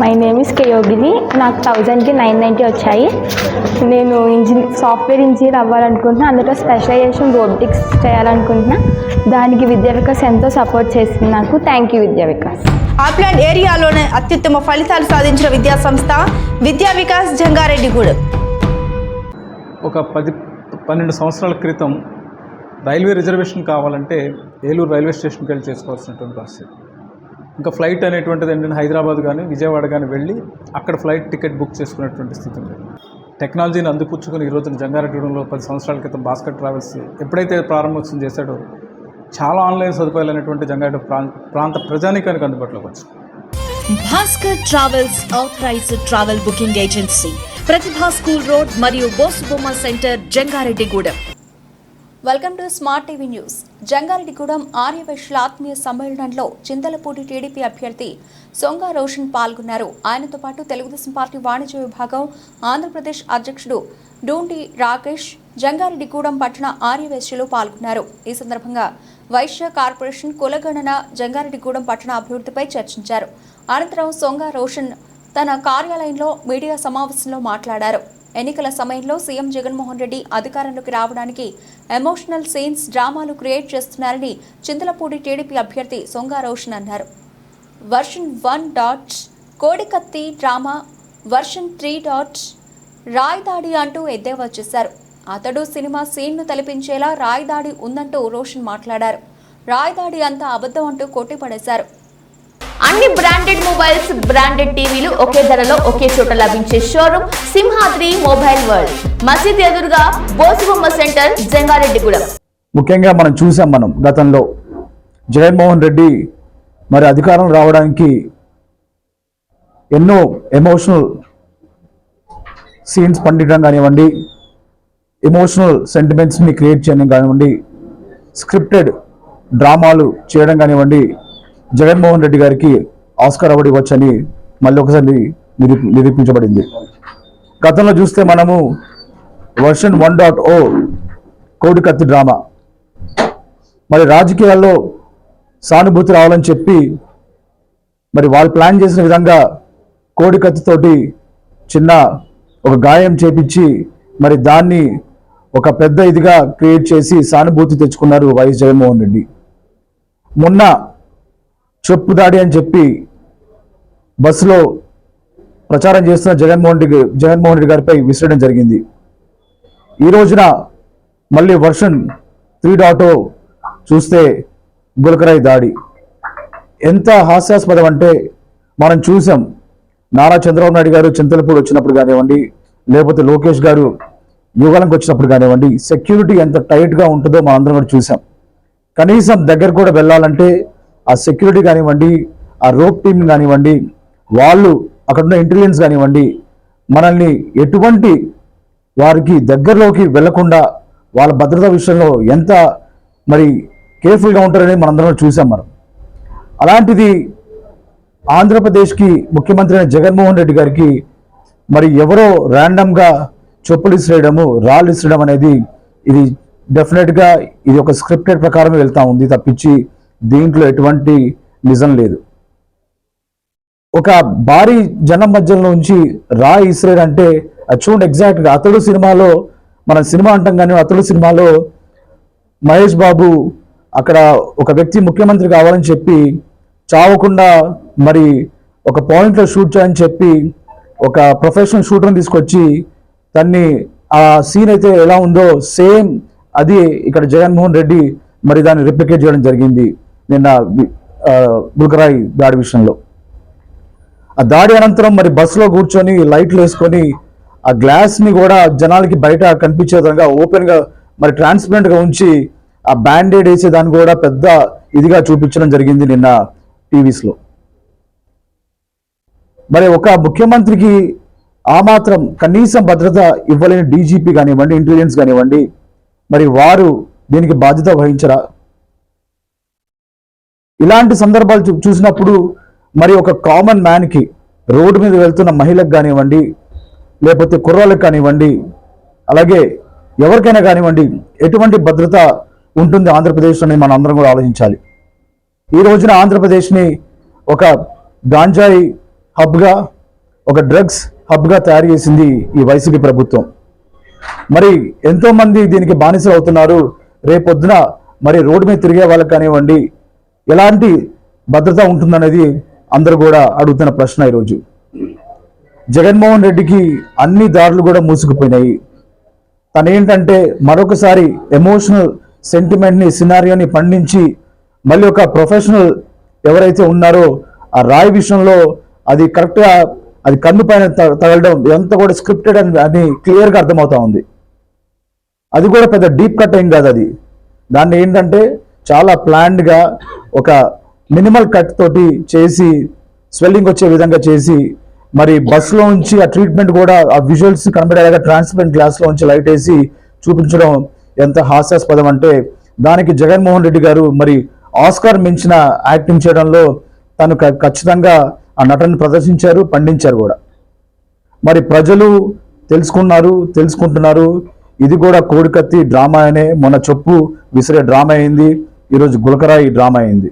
My name is యోగిని నాకు థౌజండ్కి nine ninety వచ్చాయి. నేను ఇంజనీర్ సాఫ్ట్వేర్ ఇంజనీర్ అవ్వాలనుకుంటున్నా. అందులో స్పెషలైజేషన్ రోబోటిక్స్ చేయాలనుకుంటున్నా. దానికి విద్యా వికాస్ ఎంతో సపోర్ట్ చేసింది నాకు. థ్యాంక్ యూ విద్యా వికాస్ ఆప్లాండ్ ఏరియాలోనే అత్యుత్తమ ఫలితాలు సాధించిన విద్యా సంస్థ విద్యా వికాస్ జంగారెడ్డిగూడెం. ఒక పది పన్నెండు సంవత్సరాల క్రితం రైల్వే రిజర్వేషన్ కావాలంటే ఏలూరు రైల్వే స్టేషన్కి వెళ్ళి చేసుకోవాల్సినటువంటి పరిస్థితి. ఇంకా ఫ్లైట్ అనేటువంటిది ఏంటంటే హైదరాబాద్ కానీ విజయవాడ కానీ వెళ్ళి అక్కడ ఫ్లైట్ టికెట్ బుక్ చేసుకునేటువంటి స్థితి ఉంది. టెక్నాలజీని అందిపుచ్చుకుని ఈ రోజున జంగారెడ్డిగూడెంలో పది సంవత్సరాల క్రితం భాస్కర్ ట్రావెల్స్ ఎప్పుడైతే ప్రారంభోత్సవం చేశాడో చాలా ఆన్లైన్ సదుపాయాలు అనేటువంటి జంగారెడ్డి ప్రాంత ప్రాంత ప్రజానికానికి అందుబాటులోకి వచ్చింది. Bhaskar travels authorized travel booking agency Pratibha school road మరియు Bosubomma centre Jangareddygudem. Welcome to smart TV news. Jangareddygudem ఆర్యవైశ్యుల ఆత్మీయ సమ్మేళనంలో చింతలపూడి టీడీపీ అభ్యర్థి సొంగ రోషన్ పాల్గొన్నారు. ఆయనతో పాటు తెలుగుదేశం పార్టీ వాణిజ్య విభాగం ఆంధ్రప్రదేశ్ అధ్యక్షుడు డూండి రాకేష్ జంగారెడ్డిగూడెం పట్టణ ఆర్యవైశ్యులు పాల్గొన్నారు. ఈ సందర్భంగా వైశ్య కార్పొరేషన్ కులగణన జంగారెడ్డిగూడెం పట్టణ అభివృద్ధిపై చర్చించారు. అనంతరం సొంగ రోషన్ తన కార్యాలయంలో మీడియా సమావేశంలో మాట్లాడారు. ఎన్నికల సమయంలో సీఎం జగన్మోహన్ రెడ్డి అధికారంలోకి రావడానికి ఎమోషనల్ సీన్స్ డ్రామాలు క్రియేట్ చేస్తున్నారని చింతలపూడి టీడీపీ అభ్యర్థి సొంగా రోషన్ అన్నారు. వర్షన్ వన్ డాట్ కోడికత్తి డ్రామా వర్షన్ త్రీ డాట్ రాయదాడి అంటూ ఎద్దేవా చేశారు. అతడు సినిమా సీన్ను తలపించేలా రాయదాడి ఉందంటూ రోషన్ మాట్లాడారు. రాయదాడి అంతా అబద్ధం అంటూ కొట్టిపడేశారు. అన్ని బ్రాండెడ్ మొబైల్స్ బ్రాండెడ్ టీవీలు ఒకే ధరలో ఒకే చోట లభించే షోరూమ్ సింహాద్రి మొబైల్ వరల్డ్ మసీద్ ఎదురుగా బోసుబొమ్మ సెంటర్ జంగారెడ్డిగూడెం. ముఖ్యంగా మనం చూసాం మనం గతంలో జగన్మోహన్ రెడ్డి మరి అధికారం రావడానికి ఎన్నో ఎమోషనల్ సీన్స్ పండించడం కానివ్వండి ఎమోషనల్ సెంటిమెంట్స్ని క్రియేట్ చేయడం కానివ్వండి స్క్రిప్టెడ్ డ్రామాలు చేయడం కానివ్వండి జగన్మోహన్ రెడ్డి గారికి ఆస్కార్ అవార్డు ఇవ్వచ్చని మళ్ళీ ఒకసారి నిరూ- నిరూపించబడింది. గతంలో చూస్తే మనము వర్షన్ వన్ డాట్ ఓ కోడికత్తి డ్రామా. మరి రాజకీయాల్లో సానుభూతి రావాలని చెప్పి మరి వాళ్ళు ప్లాన్ చేసిన విధంగా కోడికత్తితోటి చిన్న ఒక గాయం చేపించి మరి దాన్ని ఒక పెద్ద ఇదిగా క్రియేట్ చేసి సానుభూతి తెచ్చుకున్నారు వైఎస్ జగన్మోహన్ రెడ్డి. మొన్న చెప్పు దాడి అని చెప్పి బస్సులో ప్రచారం చేస్తున్న జగన్మోహన్ రెడ్డి జగన్మోహన్ రెడ్డి గారిపై విసిరడం జరిగింది. ఈ రోజున మళ్ళీ వర్షన్ త్రీ డాటో చూస్తే గులకరాయి దాడి. ఎంత హాస్యాస్పదం అంటే మనం చూసాం. నారా చంద్రబాబు నాయుడు గారు చింతలపూడి వచ్చినప్పుడు కానివ్వండి లేకపోతే లోకేష్ గారు యుగలంకి వచ్చినప్పుడు కానివ్వండి సెక్యూరిటీ ఎంత టైట్గా ఉంటుందో మనం అందరం కూడా చూసాం. కనీసం దగ్గర కూడా వెళ్ళాలంటే ఆ సెక్యూరిటీ కానివ్వండి ఆ రోప్ టీమ్ కానివ్వండి వాళ్ళు అక్కడ ఉన్న ఇంటెలిజెన్స్ కానివ్వండి మనల్ని ఎటువంటి వారికి దగ్గరలోకి వెళ్ళకుండా వాళ్ళ భద్రత విషయంలో ఎంత మరి కేర్ఫుల్గా ఉంటారని మనందరం చూసాం మనం. అలాంటిది ఆంధ్రప్రదేశ్కి ముఖ్యమంత్రి అయిన జగన్మోహన్ రెడ్డి గారికి మరి ఎవరో ర్యాండమ్గా చెప్పులు ఇసిరేయడము రాళ్ళు ఇసిరడం అనేది ఇది డెఫినెట్గా ఇది ఒక స్క్రిప్టెడ్ ప్రకారమే వెళ్తూ ఉంది తప్పించి దీంట్లో ఎటువంటి నిజం లేదు. ఒక భారీ జనం మధ్యలో నుంచి రా ఇస్రేల్ అంటే అది చూడండి ఎగ్జాక్ట్గా అతడు సినిమాలో మనం సినిమా అంటాం కానీ అతడు సినిమాలో మహేష్ బాబు అక్కడ ఒక వ్యక్తి ముఖ్యమంత్రి కావాలని చెప్పి చావకుండా మరి ఒక పాయింట్లో షూట్ చేయని చెప్పి ఒక ప్రొఫెషనల్ షూటర్ని తీసుకొచ్చి దాన్ని ఆ సీన్ అయితే ఎలా ఉందో సేమ్ అది ఇక్కడ జగన్మోహన్ రెడ్డి మరి దాన్ని రిప్లికేట్ చేయడం జరిగింది. నిన్న వి- దాడి విషయంలో. ఆ దాడి అనంతరం మరి బస్సులో కూర్చొని లైట్లు వేసుకొని ఆ గ్లాస్ని కూడా జనాలకి బయట కనిపించే విధంగా ఓపెన్గా మరి ట్రాన్స్పరెంట్గా ఉంచి ఆ బ్యాండేడ్ వేసే దాన్ని కూడా పెద్ద ఇదిగా చూపించడం జరిగింది నిన్న టీవీస్లో. మరి ఒక ముఖ్యమంత్రికి ఆ మాత్రం కనీసం భద్రత ఇవ్వలేని డీజీపీ కానివ్వండి ఇంటెలిజెన్స్ కానివ్వండి మరి వారు దీనికి బాధ్యత వహించరా? ఇలాంటి సందర్భాలు చూ- చూసినప్పుడు మరి ఒక కామన్ మ్యాన్కి రోడ్డు మీద వెళ్తున్న మహిళకు కానివ్వండి లేకపోతే కుర్రాళ్ళకి కానివ్వండి అలాగే ఎవరికైనా కానివ్వండి ఎటువంటి భద్రత ఉంటుంది ఆంధ్రప్రదేశ్లో అనేది మనం అందరం కూడా ఆలోచించాలి. ఈ రోజున ఆంధ్రప్రదేశ్ని ఒక గాంజాయి హబ్గా ఒక డ్రగ్స్ హబ్గా తయారు చేసింది ఈ వైసీపీ ప్రభుత్వం. మరి ఎంతోమంది దీనికి బానిసలు అవుతున్నారు రేపొద్దున మరి రోడ్డు మీద తిరిగే వాళ్ళకి కానివ్వండి ఎలాంటి భద్రత ఉంటుందనేది అందరూ కూడా అడుగుతున్న ప్రశ్న ఈరోజు. జగన్మోహన్ రెడ్డికి అన్ని దారులు కూడా మూసుకుపోయినాయి. తను ఏంటంటే మరొకసారి ఎమోషనల్ సెంటిమెంట్ని సినారియోని పండించి మళ్ళీ ఒక ప్రొఫెషనల్ ఎవరైతే ఉన్నారో ఆ రాయి విషయంలో అది కరెక్ట్గా అది కన్ను పైన తగలడం ఇదంతా కూడా స్క్రిప్టెడ్ అని అని క్లియర్గా అర్థమవుతా ఉంది. అది కూడా పెద్ద డీప్ కట్ ఏం కాదు అది. దాన్ని ఏంటంటే చాలా ప్లాన్డ్గా ఒక మినిమల్ కట్ తోటి చేసి స్వెల్లింగ్ వచ్చే విధంగా చేసి మరి బస్సులో ఉంచి ఆ ట్రీట్మెంట్ కూడా ఆ విజువల్స్ కనబడేలాగా ట్రాన్స్పరెంట్ గ్లాస్లో ఉంచి లైట్ వేసి చూపించడం ఎంత హాస్యాస్పదం అంటే దానికి జగన్మోహన్ రెడ్డి గారు మరి ఆస్కార్ మించిన యాక్టింగ్ చేయడంలో తను క- ఖచ్చితంగా ఆ నటనను ప్రదర్శించారు పండించారు కూడా. మరి ప్రజలు తెలుసుకున్నారు తెలుసుకుంటున్నారు. ఇది కూడా కోడికత్తి డ్రామా అనే మొన్న చెప్పు విసిరే డ్రామా అయింది. ఈరోజు గులకరాయి డ్రామా అయింది.